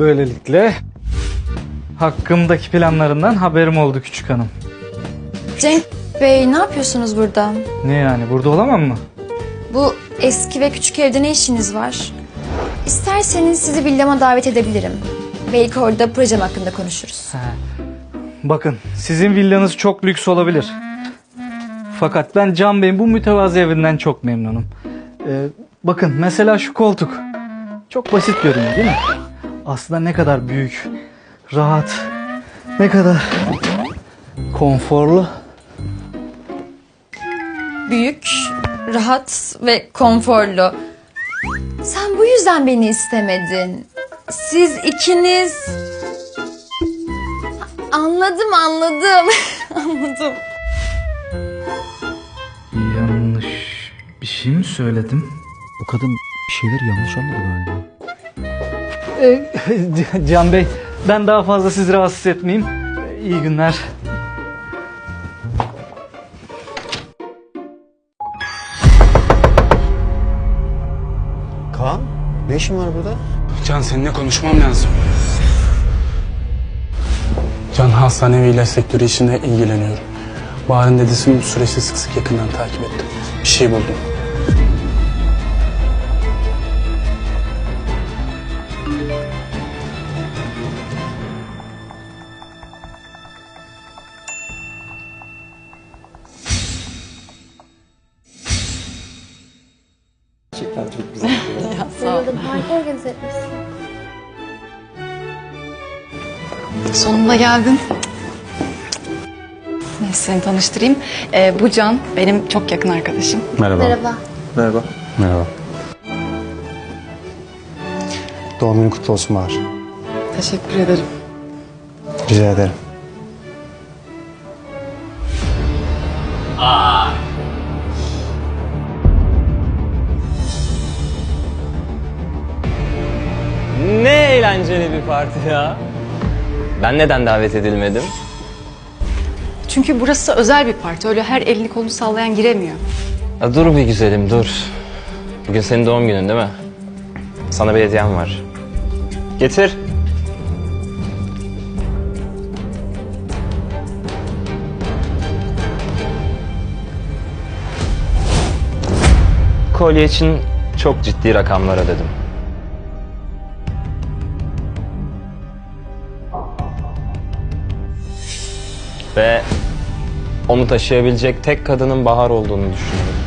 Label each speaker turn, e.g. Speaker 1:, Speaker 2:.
Speaker 1: Böylelikle hakkımdaki planlarından haberim oldu küçük hanım.
Speaker 2: Cenk Bey ne yapıyorsunuz burada?
Speaker 1: Ne yani burada olamam mı?
Speaker 2: Bu eski ve küçük evde ne işiniz var? İsterseniz sizi villama davet edebilirim. Belki orada projem hakkında konuşuruz.
Speaker 1: Bakın sizin villanız çok lüks olabilir. Fakat ben Can Bey'in bu mütevazı evinden çok memnunum. Ee, bakın mesela şu koltuk. Çok basit görünüyor değil mi? Aslında ne kadar büyük, rahat, ne kadar konforlu.
Speaker 2: Büyük, rahat ve konforlu. Sen bu yüzden beni istemedin. Siz ikiniz... Anladım, anladım. anladım.
Speaker 1: Yanlış bir şey mi söyledim?
Speaker 3: Bu kadın bir şeyleri yanlış anladı galiba.
Speaker 1: Ee, Can Bey ben daha fazla sizi rahatsız etmeyeyim. Ee, İyi günler.
Speaker 4: Kaan, ne işin var burada?
Speaker 5: Can seninle konuşmam lazım. Can hastane ve ilaç sektörü işine ilgileniyorum. Bahar'ın dedesini bu süreçte sık sık yakından takip ettim. Bir şey buldum.
Speaker 6: Sonunda geldin. Neyse seni tanıştırayım. Ee, bu Can benim çok yakın arkadaşım.
Speaker 5: Merhaba.
Speaker 2: Merhaba.
Speaker 4: Merhaba.
Speaker 5: Merhaba.
Speaker 4: Doğum günün kutlu olsun Bahar.
Speaker 6: Teşekkür ederim.
Speaker 4: Rica ederim.
Speaker 7: Ne eğlenceli bir parti ya. Ben neden davet edilmedim?
Speaker 6: Çünkü burası özel bir parti. Öyle her elini kolunu sallayan giremiyor.
Speaker 7: Ya dur bir güzelim dur. Bugün senin doğum günün değil mi? Sana bir hediyem var. Getir. Kolye için çok ciddi rakamlar ödedim. Ve onu taşıyabilecek tek kadının Bahar olduğunu düşünüyorum.